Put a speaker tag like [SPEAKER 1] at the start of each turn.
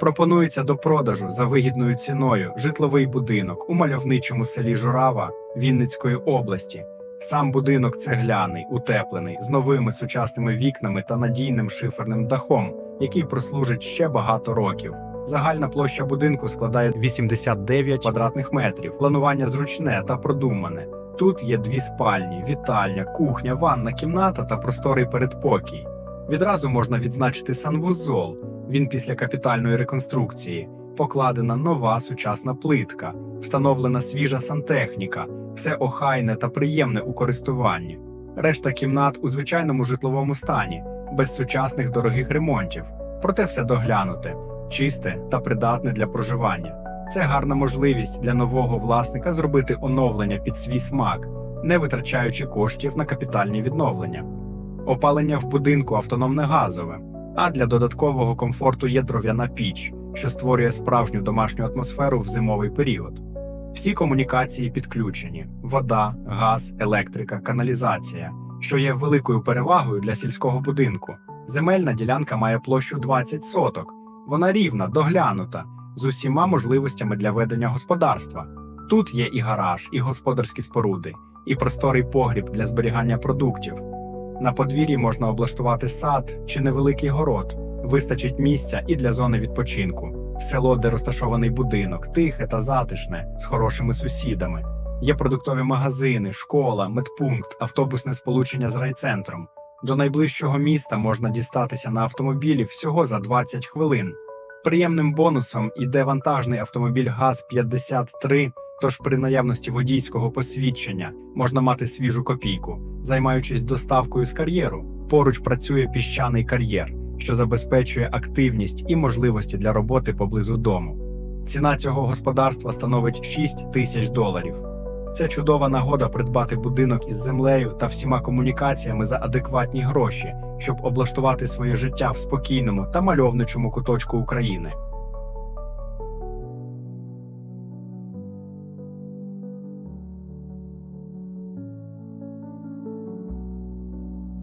[SPEAKER 1] Пропонується до продажу за вигідною ціною житловий будинок у мальовничому селі Журава Вінницької області. Сам будинок цегляний, утеплений, з новими сучасними вікнами та надійним шиферним дахом, який прослужить ще багато років. Загальна площа будинку складає 89 квадратних метрів. Планування зручне та продумане. Тут є дві спальні, вітальня, кухня, ванна кімната та просторий передпокій. Відразу можна відзначити санвузол. Він після капітальної реконструкції. Покладена нова сучасна плитка, встановлена свіжа сантехніка, все охайне та приємне у користуванні. Решта кімнат у звичайному житловому стані, без сучасних дорогих ремонтів. Проте все доглянуте, чисте та придатне для проживання. Це гарна можливість для нового власника зробити оновлення під свій смак, не витрачаючи коштів на капітальні відновлення. Опалення в будинку автономне газове, а для додаткового комфорту є дров'яна піч, що створює справжню домашню атмосферу в зимовий період. Всі комунікації підключені: вода, газ, електрика, каналізація, що є великою перевагою для сільського будинку. Земельна ділянка має площу 20 соток. Вона рівна, доглянута, з усіма можливостями для ведення господарства. Тут є і гараж, і господарські споруди, і просторий погріб для зберігання продуктів. На подвір'ї можна облаштувати сад чи невеликий город. Вистачить місця і для зони відпочинку. Село, де розташований будинок, тихе та затишне, з хорошими сусідами. Є продуктові магазини, школа, медпункт, автобусне сполучення з райцентром. До найближчого міста можна дістатися на автомобілі всього за 20 хвилин. Приємним бонусом іде вантажний автомобіль ГАЗ-53, тож при наявності водійського посвідчення можна мати свіжу копійку, займаючись доставкою з кар'єру. Поруч працює піщаний кар'єр, що забезпечує активність і можливості для роботи поблизу дому. Ціна цього господарства становить 6 тисяч доларів. Це чудова нагода придбати будинок із землею та всіма комунікаціями за адекватні гроші, щоб облаштувати своє життя в спокійному та мальовничому куточку України.